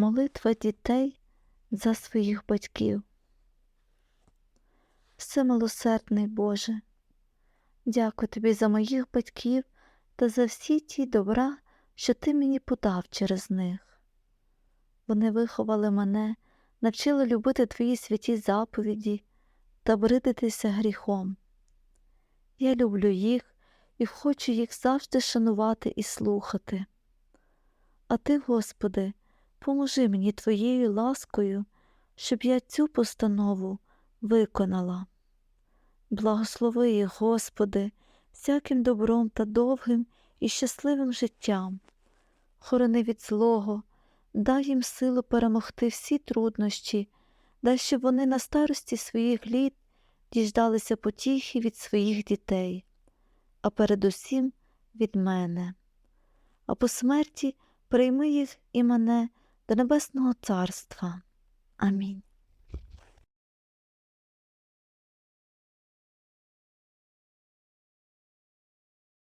Молитва дітей за своїх батьків. Всемилосердний Боже, дякую тобі за моїх батьків та за всі ті добра, що ти мені подав через них. Вони виховали мене, навчили любити твої святі заповіді та бридитися гріхом. Я люблю їх і хочу їх завжди шанувати і слухати. А ти, Господи, поможи мені Твоєю ласкою, щоб я цю постанову виконала. Благослови Господи, всяким добром та довгим і щасливим життям. Хорони від злого, дай їм силу перемогти всі труднощі, дай, щоб вони на старості своїх літ діждалися потіхи від своїх дітей, а передусім від мене. А по смерті прийми їх і мене до Небесного Царства. Амінь.